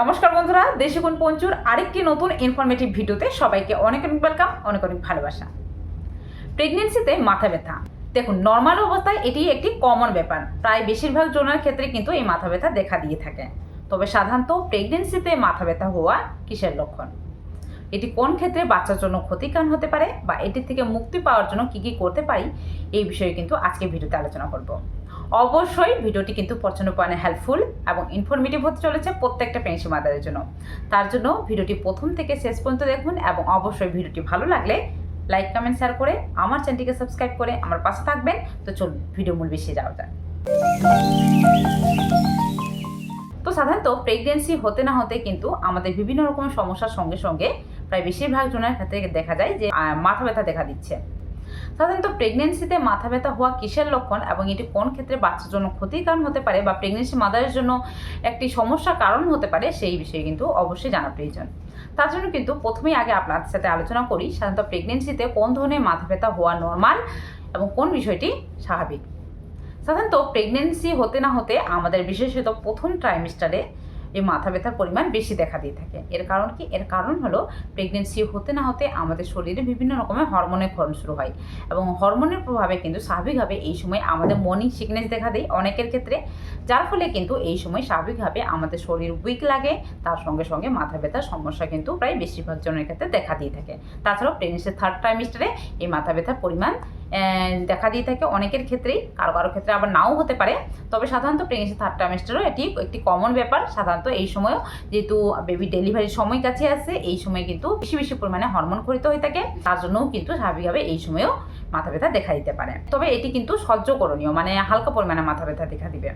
নমস্কার বন্ধুরা দেশিগুণ পঞ্চুর আরেকটি নতুন ইনফরমেটিভ ভিডিওতে সবাইকে অনেক অনেক ওয়েলকাম অনেক অনেক ভালোবাসা। প্রেগনেন্সিতে মাথা ব্যথা। দেখুন নর্মাল অবস্থায় এটি একটি কমন ব্যাপার। প্রায় বেশিরভাগ জনের ক্ষেত্রে কিন্তু এই মাথা ব্যথা দেখা দিয়ে থাকে। তবে সাধারণত প্রেগনেন্সিতে মাথা ব্যথা হওয়া কিসের লক্ষণ? এটি কোন ক্ষেত্রে বাচ্চার জন্য ক্ষতিকারণ হতে পারে বা এটি থেকে মুক্তি পাওয়ার জন্য কি কি করতে পারি, এই বিষয়ে কিন্তু আজকে ভিডিওতে আলোচনা করব। অবশ্যই ভিডিওটি কিন্তু প্রচণ্ড পরিমাণে হেল্পফুল এবং ইনফরমেটিভ হতে চলেছে প্রত্যেকটা পেনশন মাদারের জন্য। তার জন্য ভিডিওটি প্রথম থেকে শেষ পর্যন্ত দেখুন এবং অবশ্যই ভিডিওটি ভালো লাগলে লাইক কমেন্ট শেয়ার করে আমার চ্যানেলটিকে সাবস্ক্রাইব করে আমার পাশে থাকবেন। তো চলুন ভিডিও মূল বেশি যাওয়া যায় তো সাধারণত প্রেগনেন্সি হতে না হতে কিন্তু আমাদের বিভিন্ন রকম সমস্যার সঙ্গে সঙ্গে প্রায় বেশিরভাগ জনের ক্ষেত্রে দেখা যায় যে মাথা ব্যথা দেখা দিচ্ছে। সাধারণত প্রেগনেন্সিতে মাথা ব্যথা হওয়া কিসের লক্ষণ এবং এটি কোন ক্ষেত্রে বাচ্চার জন্য ক্ষতির কারণ হতে পারে বা প্রেগনেন্সি মাদারের জন্য একটি সমস্যার কারণ হতে পারে, সেই বিষয়ে কিন্তু অবশ্যই জানা প্রয়োজন। তার জন্য কিন্তু প্রথমেই আগে আপনার সাথে আলোচনা করি, সাধারণত প্রেগনেন্সিতে কোন ধরনের মাথা ব্যথা হওয়া নর্মাল এবং কোন বিষয়টি স্বাভাবিক? সাধারণত প্রেগনেন্সি হতে না হতে আমাদের বিশেষত প্রথম ট্রাইমিস্টারে এই মাথা ব্যথার পরিমাণ বেশি দেখা দিয়ে থাকে। এর কারণ কি? এর কারণ হলো প্রেগনেন্সি হতে না হতে আমাদের শরীরে বিভিন্ন রকমের হরমোনের ক্ষরণ শুরু হয় এবং হরমোনের প্রভাবে কিন্তু স্বাভাবিকভাবে এই সময় আমাদের মর্নিং সিকনেস দেখা দেয় অনেকের ক্ষেত্রে। যার ফলে কিন্তু এই সময় স্বাভাবিকভাবে আমাদের শরীর উইক লাগে, তার সঙ্গে সঙ্গে মাথা ব্যথার সমস্যা কিন্তু প্রায় বেশিরভাগ জনের ক্ষেত্রে দেখা দিয়ে থাকে। তাছাড়াও প্রেগনেন্সির থার্ড ট্রাইমিস্টারে এই মাথা ব্যথার পরিমাণ দেখা দিয়ে থাকে অনেকের ক্ষেত্রেই, কারও কারও ক্ষেত্রে আবার নাও হতে পারে। তবে সাধারণত প্রেগনেন্সি থার্ড ট্রাইমেস্টারও এটি একটি কমন ব্যাপার। সাধারণত এই সময়ও যেহেতু বেবি ডেলিভারির সময় কাছে আসে এই সময় কিন্তু বেশি বেশি পরিমাণে হরমোন খরিত হয়ে থাকে। তার জন্যও কিন্তু স্বাভাবিকভাবে এই সময়েও মাথা ব্যথা দেখা দিতে পারে। তবে এটি কিন্তু সহ্য করণীয় মানে হালকা পরিমাণে মাথা ব্যথা দেখা দিবে।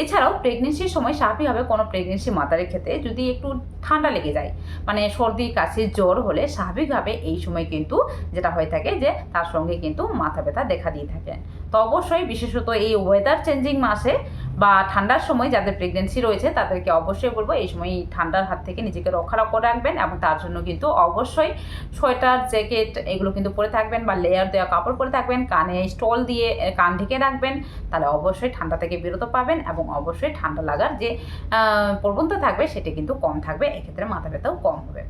এছাড়াও প্রেগনেন্সির সময় স্বাভাবিকভাবে কোনো প্রেগনেন্সি মাতারের ক্ষেত্রে যদি একটু ঠান্ডা লেগে যায় মানে সর্দি, কাশি, জ্বর হলে স্বাভাবিকভাবে এই সময় কিন্তু যেটা হয়ে থাকে যে তার সঙ্গে কিন্তু মাথা ব্যথা দেখা দিয়ে থাকে। তো অবশ্যই বিশেষত এই ওয়েদার চেঞ্জিং মাসে বা ঠান্ডার সময় যাদের প্রেগনেন্সি রয়েছে, তাদেরকে অবশ্যই বলব এই সময় ঠান্ডার হাত থেকে নিজেকে রক্ষা করে রাখবেন এবং তার জন্য কিন্তু অবশ্যই সোয়েটার, জ্যাকেট এগুলো কিন্তু পরে থাকবেন বা লেয়ার দেওয়া কাপড় পরে থাকবেন, কানে স্টল দিয়ে কান ঢেকে রাখবেন, তাহলে অবশ্যই ঠান্ডা থেকে বিরত পাবেন এবং অবশ্যই ঠান্ডা লাগার যে প্রবণতা থাকবে সেটি কিন্তু কম থাকবে, এক্ষেত্রে মাথা ব্যথাও কম হবে।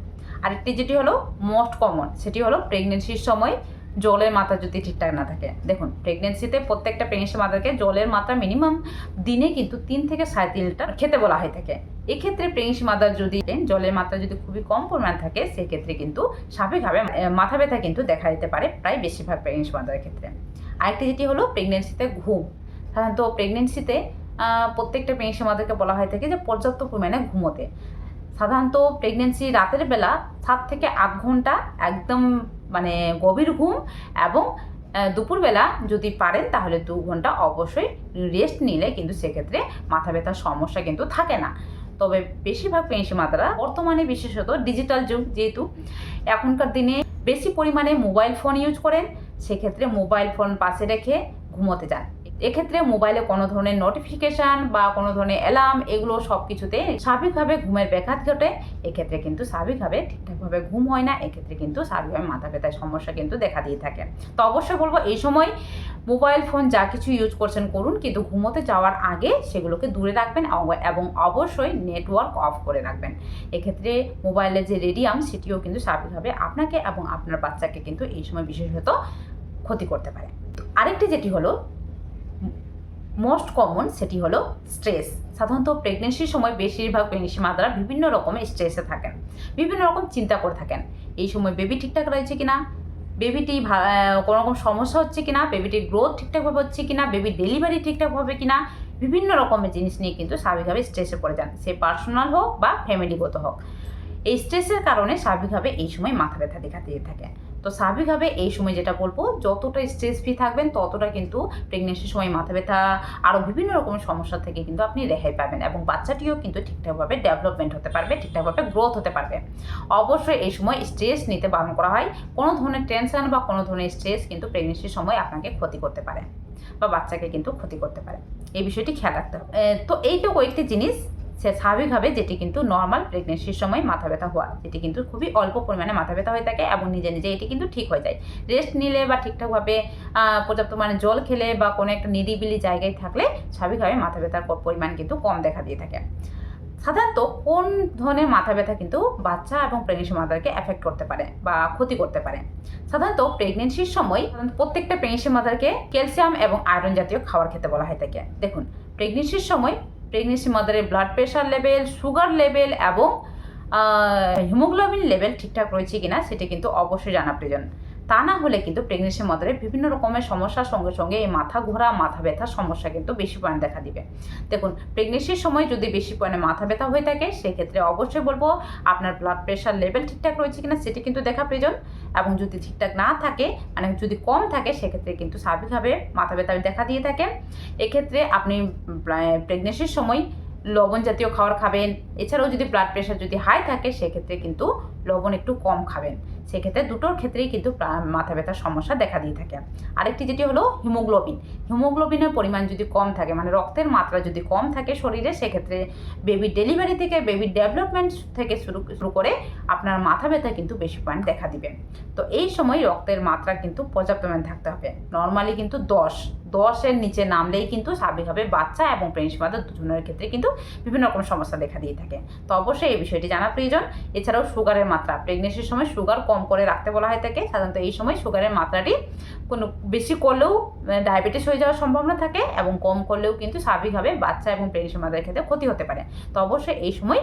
আরেকটি যেটি হলো মোস্ট কমন সেটি হলো প্রেগনেন্সির সময় জলের মাত্রা যদি ঠিকঠাক না থাকে। দেখুন প্রেগনেন্সিতে প্রত্যেকটা প্রেগনেন্সি মাদারকে জলের মাত্রা মিনিমাম দিনে কিন্তু তিন থেকে সাড়ে তিন লিটার খেতে বলা হয়ে থাকে। এক্ষেত্রে প্রেগনেন্সি মাদার যদি জলের মাত্রা যদি খুবই কম পরিমাণ থাকে, সেক্ষেত্রে কিন্তু স্বাভাবিকভাবে মাথা ব্যথা কিন্তু দেখা দিতে পারে প্রায় বেশিরভাগ প্রেগনেন্সি মাদারের ক্ষেত্রে। আরেকটি যেটি হলো প্রেগনেন্সিতে ঘুম। সাধারণত প্রেগনেন্সিতে প্রত্যেকটা প্রেগনেন্সি মাদারকে বলা হয়ে থাকে যে পর্যাপ্ত পরিমাণে ঘুমোতে। সাধারণত প্রেগনেন্সি রাতের বেলা সাত থেকে আট ঘণ্টা একদম মানে গভীর ঘুম এবং দুপুরবেলা যদি পারেন তাহলে দু ঘণ্টা অবশ্যই রেস্ট নিলে কিন্তু সেক্ষেত্রে মাথা ব্যথার সমস্যা কিন্তু থাকে না। তবে বেশিরভাগ পেনশন মাতারা বর্তমানে বিশেষত ডিজিটাল যুগ যেহেতু, এখনকার দিনে বেশি পরিমাণে মোবাইল ফোন ইউজ করেন, সেক্ষেত্রে মোবাইল ফোন পাশে রেখে ঘুমোতে যান। এক্ষেত্রে মোবাইলে কোনো ধরনের নোটিফিকেশান বা কোনো ধরনের অ্যালার্ম এগুলো সব কিছুতে স্বাভাবিকভাবে ঘুমের ব্যাঘাত ঘটে। এক্ষেত্রে কিন্তু স্বাভাবিকভাবে ঠিকঠাকভাবে ঘুম হয় না। এক্ষেত্রে কিন্তু স্বাভাবিকভাবে মাথা ব্যথার সমস্যা কিন্তু দেখা দিয়ে থাকে। তো অবশ্যই বলব, এই সময় মোবাইল ফোন যা কিছু ইউজ করছেন করুন, কিন্তু ঘুমোতে যাওয়ার আগে সেগুলোকে দূরে রাখবেন এবং অবশ্যই নেটওয়ার্ক অফ করে রাখবেন। এক্ষেত্রে মোবাইলের যে রেডিয়াম সেটিও কিন্তু স্বাভাবিকভাবে আপনাকে এবং আপনার বাচ্চাকে কিন্তু এই সময় বিশেষত ক্ষতি করতে পারে। আরেকটি যেটি হলো মোস্ট কমন সেটি হলো স্ট্রেস সাধারণত প্রেগনেন্সির সময় বেশিরভাগ প্রেগনেন্সি মাদারা বিভিন্ন রকমের স্ট্রেসে থাকেন, বিভিন্ন রকম চিন্তা করে থাকেন। এই সময় বেবি ঠিকঠাক রয়েছে কিনা? বেবিটি ভা- কোনো রকম সমস্যা হচ্ছে কিনা? বেবিটির গ্রোথ ঠিকঠাকভাবে হচ্ছে কিনা? বেবি ডেলিভারি ঠিকঠাক হবে কিনা? বিভিন্ন রকমের জিনিস নিয়ে কিন্তু স্বাভাবিকভাবে স্ট্রেসে পড়ে যান। সে পার্সোনাল হোক বা ফ্যামিলিগত হোক। এই স্ট্রেসের কারণে স্বাভাবিকভাবে এই সময় মাথা ব্যথা দেখা দিয়ে থাকে। তো স্বাভাবিকভাবে এই সময় যেটা বলব, যতটা স্ট্রেস ফ্রি থাকবেন, ততটা কিন্তু প্রেগনেন্সির সময় মাথা ব্যথা আরও বিভিন্ন রকমের সমস্যা থেকে কিন্তু আপনি রেহাই পাবেন এবং বাচ্চাটিও কিন্তু ঠিকঠাকভাবে ডেভেলপমেন্ট হতে পারবে, ঠিকঠাকভাবে গ্রোথ হতে পারবে। অবশ্যই এই সময় স্ট্রেস নিতে বারণ করা হয়। কোনো ধরনের টেনশন বা কোনো ধরনের স্ট্রেস কিন্তু প্রেগনেন্সির সময় আপনাকে ক্ষতি করতে পারে বা বাচ্চাকে কিন্তু ক্ষতি করতে পারে। এই বিষয়টি খেয়াল রাখতে হবে। তো এই তো কয়েকটি জিনিস স্বাভাবিকভাবে যেটি কিন্তু নর্মাল প্রেগনেন্সির সময় মাথা ব্যথা হওয়া, যেটি কিন্তু খুবই অল্প পরিমাণে মাথা ব্যথা হয়ে থাকে এবং নিজে নিজে এটি কিন্তু ঠিক হয়ে যায়। রেস্ট নিলে বা ঠিকঠাকভাবে পর্যাপ্ত মানে জল খেলে বা কোনো একটা নিরিবিলি জায়গায় থাকলে স্বাভাবিকভাবে মাথা ব্যথার পরিমাণ কিন্তু কম দেখা দিয়ে থাকে। সাধারণত কোন ধরনের মাথা ব্যথা কিন্তু বাচ্চা এবং প্রেগনেন্সি মাদারকে এফেক্ট করতে পারে বা ক্ষতি করতে পারে? সাধারণত প্রেগনেন্সির সময় প্রত্যেকটা প্রেগনেন্সি মাদারকে ক্যালসিয়াম এবং আয়রন জাতীয় খাবার খেতে বলা হয় থাকে। দেখুন প্রেগনেন্সির সময় pregnancy মাদারের blood pressure level sugar level এবং হিমোগ্লোবিন লেভেল ঠিকঠাক রয়েছে কিনা সেটা কিন্তু অবশ্যই জানা প্রয়োজন। তা না হলে কিন্তু প্রেগনেন্সি মাদারে বিভিন্ন রকমের সমস্যার সঙ্গে সঙ্গে এই মাথা ঘোরা, মাথা ব্যথার সমস্যা কিন্তু বেশি পরিমাণে দেখা দিবে। দেখুন প্রেগনেন্সির সময় যদি বেশি পরিমাণে মাথা ব্যথা হয়ে থাকে, সেক্ষেত্রে অবশ্যই বলব আপনার ব্লাড প্রেশার লেভেল ঠিকঠাক রয়েছে কিনা সেটি কিন্তু দেখা প্রয়োজন। এবং যদি ঠিকঠাক না থাকে মানে যদি কম থাকে, সেক্ষেত্রে কিন্তু স্বাভাবিকভাবে মাথা ব্যথা দেখা দিয়ে থাকে। এক্ষেত্রে আপনি প্রেগনেন্সির সময় লবণ জাতীয় খাবার খাবেন। এছাড়াও যদি ব্লাড প্রেশার যদি হাই থাকে, সেক্ষেত্রে কিন্তু লবণ একটু কম খাবেন। সেক্ষেত্রে দুটোর ক্ষেত্রেই কিন্তু মাথা ব্যথার সমস্যা দেখা দিয়ে থাকে। আরেকটি যেটি হলো হিমোগ্লোবিন। হিমোগ্লোবিনের পরিমাণ যদি কম থাকে মানে রক্তের মাত্রা যদি কম থাকে শরীরে, সেক্ষেত্রে বেবির ডেলিভারি থেকে বেবি ডেভেলপমেন্ট থেকে শুরু শুরু করে আপনার মাথা ব্যথা কিন্তু বেশি পয়েন্ট দেখা দিবে। তো এই সময় রক্তের মাত্রা কিন্তু পর্যাপ্ত থাকতে হবে। নর্মালি কিন্তু দশ দশের নিচে নামলেই কিন্তু স্বাভাবিকভাবে বাচ্চা এবং প্রেগনেন্সি মাদার দুজনের ক্ষেত্রে কিন্তু বিভিন্ন রকম সমস্যা দেখা দিয়ে থাকে। তো অবশ্যই এই বিষয়টি জানা প্রয়োজন। এছাড়াও সুগারের মাত্রা প্রেগনেন্সির সময় সুগার কম করে রাখতে বলা হয় থাকে। সাধারণত এই সময় সুগারের মাত্রাটি কোনো বেশি করলেও ডায়াবেটিস হয়ে যাওয়ার সম্ভাবনা থাকে এবং কম করলেও কিন্তু স্বাভাবিকভাবে বাচ্চা এবং প্রেগনেন্সি ক্ষেত্রে ক্ষতি হতে পারে। তো অবশ্যই এই সময়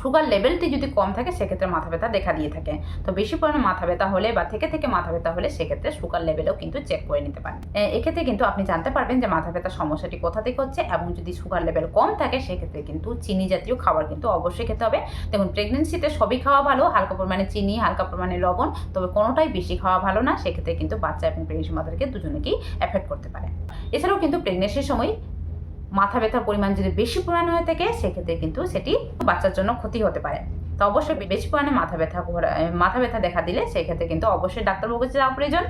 সুগার লেভেলটি যদি কম থাকে, সেক্ষেত্রে মাথা ব্যথা দেখা দিয়ে থাকে। তো বেশি পরিমাণে মাথা ব্যথা হলে বা থেকে থেকে মাথা ব্যথা হলে সেক্ষেত্রে সুগার লেভেলও কিন্তু চেক করে নিতে পারেন। এক্ষেত্রে কিন্তু আপনি জানতে পারবেন যে মাথা ব্যথার সমস্যাটি কোথা থেকে হচ্ছে এবং যদি সুগার লেভেল কম থাকে, সেক্ষেত্রে কিন্তু চিনি জাতীয় খাবার কিন্তু অবশ্যই খেতে হবে। দেখুন প্রেগনেন্সিতে সবই খাওয়া ভালো, হালকা পরিমাণে চিনি, হালকা পরিমাণে লবণ, তবে কোনোটাই বেশি খাওয়া ভালো না। সেক্ষেত্রে কিন্তু বাচ্চা এবং প্রেগনেন্সি মাদারকে দুজনেকেই এফেক্ট করতে পারে। এছাড়াও কিন্তু প্রেগনেন্সির সময় মাথা ব্যথার পরিমাণ যদি বেশি পরিমাণ হয়ে থাকে, সেক্ষেত্রে কিন্তু সেটি বাচ্চার জন্য ক্ষতি হতে পারে। তো অবশ্যই বেশি পরিমাণে মাথা ব্যথা মাথা ব্যথা দেখা দিলে সেক্ষেত্রে কিন্তু অবশ্যই ডাক্তারবাবুর কাছে যাওয়া প্রয়োজন।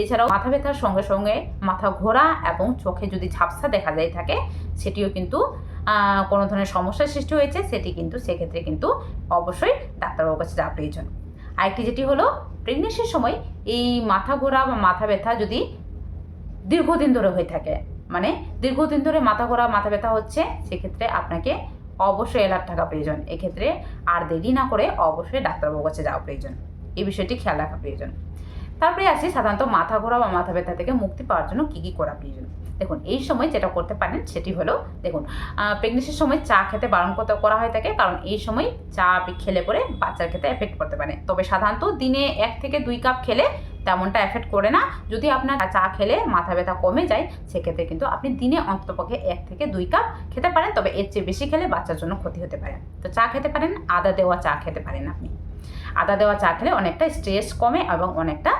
এছাড়াও মাথা ব্যথার সঙ্গে সঙ্গে মাথা ঘোরা এবং চোখে যদি ঝাপসা দেখা যায় থাকে, সেটিও কিন্তু কোনো ধরনের সমস্যার সৃষ্টি হয়েছে, সেটি কিন্তু সেক্ষেত্রে কিন্তু অবশ্যই ডাক্তারবাবুর কাছে যাওয়া প্রয়োজন। আরেকটি যেটি হলো প্রেগনেন্সির সময় এই মাথা ঘোরা বা মাথা ব্যথা যদি দীর্ঘদিন ধরে হয়ে থাকে মানে দীর্ঘদিন ধরে মাথা ঘোরা, মাথা ব্যথা হচ্ছে, সেক্ষেত্রে আপনাকে অবশ্যই অ্যালার্ট থাকা প্রয়োজন। এক্ষেত্রে আর দেরি না করে অবশ্যই ডাক্তারবাবুর কাছে যাওয়া প্রয়োজন। এই বিষয়টি খেয়াল রাখা প্রয়োজন। তারপরে আসি সাধারণত মাথা ঘোরা বা মাথা ব্যথা থেকে মুক্তি পাওয়ার জন্য কী কী করা প্রয়োজন? দেখুন, এই সময় যেটা করতে পারেন সেটি হলো, দেখুন প্রেগনেন্সির সময় চা খেতে বারণ করতে করা হয়ে থাকে কারণ এই সময় চা খেলে পরে বাচ্চার ক্ষেত্রে এফেক্ট করতে পারে। তবে সাধারণত দিনে এক থেকে দুই কাপ খেলে তেমনটা এফেক্ট করে না। যদি আপনার চা খেলে মাথা ব্যথা কমে যায়, সেক্ষেত্রে কিন্তু আপনি দিনে অন্ততপক্ষে এক থেকে দুই কাপ খেতে পারেন। তবে এর চেয়ে বেশি খেলে বাচ্চার জন্য ক্ষতি হতে পারে। তো চা খেতে পারেন, আদা দেওয়া চা খেতে পারেন আপনি। আদা দেওয়া চা খেলে অনেকটা স্ট্রেস কমে এবং অনেকটা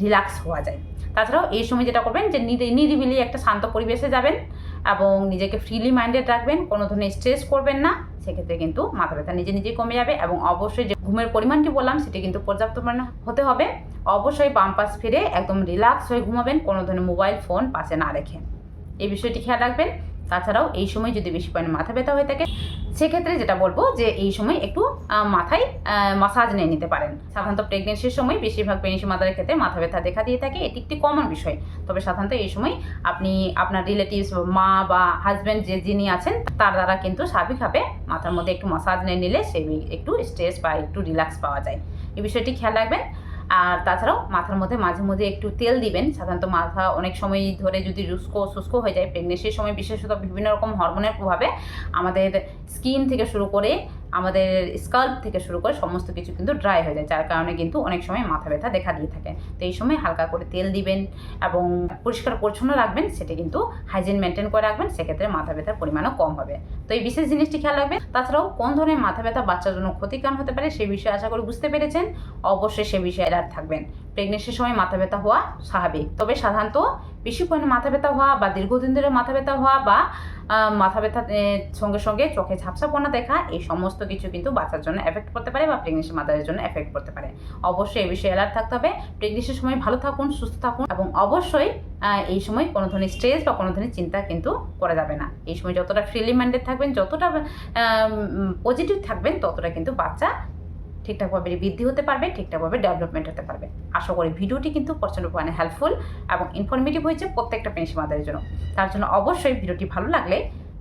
রিল্যাক্স হওয়া যায়। তাছাড়াও এই সময় যেটা করবেন যে নিরি- নিরিবিলি একটা শান্ত পরিবেশে যাবেন। এবং নিজেকে ফ্রিলি মাইন্ডেড রাখবেন, কোনো ধরনের স্ট্রেস করবেন না। সেক্ষেত্রে কিন্তু মাথা ব্যথা নিজে নিজেই কমে যাবে এবং অবশ্যই যে ঘুমের পরিমাণটি বললাম, সেটি কিন্তু পর্যাপ্ত পরিমাণে হতে হবে। অবশ্যই বাম পাশ ফিরে একদম রিল্যাক্স হয়ে ঘুমাবেন, কোনো ধরনের মোবাইল ফোন পাশে না রেখে। এই বিষয়টি খেয়াল রাখবেন। তাছাড়াও এই সময় যদি বেশি পরিমাণে মাথা ব্যথা হয়ে থাকে, সেক্ষেত্রে যেটা বলব যে এই সময় একটু মাথায় মাসাজ নিয়ে নিতে পারেন। সাধারণত প্রেগনেন্সির সময় বেশিরভাগ প্রেগনেন্সি মাদারের ক্ষেত্রে মাথা ব্যথা দেখা দিয়ে থাকে, এটি একটি কমন বিষয়। তবে সাধারণত এই সময় আপনি আপনার রিলেটিভস মা বা হাজব্যান্ড যে যিনি আছেন, তার দ্বারা কিন্তু স্বাভাবিকভাবে মাথার মধ্যে একটু মাসাজ নিয়ে নিলে সে একটু স্ট্রেস বা একটু রিল্যাক্স পাওয়া যায়। এই বিষয়টি খেয়াল রাখবেন। আর তাছাড়াও মাথার মধ্যে মাঝে মধ্যে একটু তেল দিবেন। সাধারণত মাথা অনেক সময় ধরে যদি রুস্ক, শুষ্ক হয়ে যায় প্রেগনেন্সির সময় বিশেষত বিভিন্ন রকম হরমোনের প্রভাবে আমাদের স্কিন থেকে শুরু করে আমাদের স্কাল্প থেকে শুরু করে সমস্ত কিছু কিন্তু ড্রাই হয়ে যায়, যার কারণে কিন্তু অনেক সময় মাথা ব্যথা দেখা দিয়ে থাকে। তো এই সময় হালকা করে তেল দিবেন এবং পরিষ্কার পরিচ্ছন্ন রাখবেন, সেটা কিন্তু হাইজিন মেনটেন করে রাখবেন, সেক্ষেত্রে মাথা ব্যথার পরিমাণও কম হবে। তো এই বিশেষ জিনিসটি খেয়াল রাখবেন, তাছাড়াও কোন ধরনের মাথা ব্যথা বাচ্চার জন্য ক্ষতিকারণ হতে পারে সেই বিষয়ে আশা করি বুঝতে পেরেছেন। অবশ্যই সে বিষয়ে অ্যালার্ট থাকবেন। প্রেগনেন্সির সময় মাথা ব্যথা হওয়া স্বাভাবিক। তবে সাধারণত বেশি পরিমাণে মাথা ব্যথা হওয়া বা দীর্ঘদিন ধরে মাথা ব্যথা হওয়া বা মাথা ব্যথা সঙ্গে সঙ্গে চোখে ঝাপসাপনা দেখা, এই সমস্ত কিছু কিন্তু বাচ্চার জন্য এফেক্ট করতে পারে বা প্রেগনেন্সি মাদারের জন্য এফেক্ট করতে পারে। অবশ্যই এই বিষয়ে অ্যালার্ট থাকতে হবে। প্রেগনেন্সির সময় ভালো থাকুন, সুস্থ থাকুন এবং অবশ্যই এই সময় কোনো ধরনের স্ট্রেস বা কোনো ধরনের চিন্তা কিন্তু করা যাবে না। এই সময় যতটা ফ্রিলি মাইন্ডেড থাকবেন, যতটা পজিটিভ থাকবেন, ততটা কিন্তু বাচ্চা ঠিকঠাকভাবে বৃদ্ধি হতে পারবে ঠিকঠাকভাবে ডেভেলপমেন্ট হতে পারবে। আশা করি ভিডিওটি কিন্তু প্রচণ্ড পরিমাণে হেল্পফুল এবং ইনফরমেটিভ হয়েছে প্রত্যেকটা পেন্সি মাদারের জন্য। তার জন্য অবশ্যই ভিডিওটি ভালো লাগলে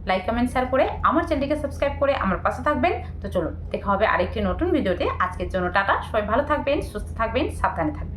লাইক কমেন্ট শেয়ার করে আমার চ্যানেলটিকে সাবস্ক্রাইব করে আমার পাশে থাকবেন। তো চলুন, দেখা হবে আরেকটি নতুন ভিডিওতে। আজকের জন্য টাটা, সবাই ভালো থাকবেন, সুস্থ থাকবেন, সাবধানে থাকবেন।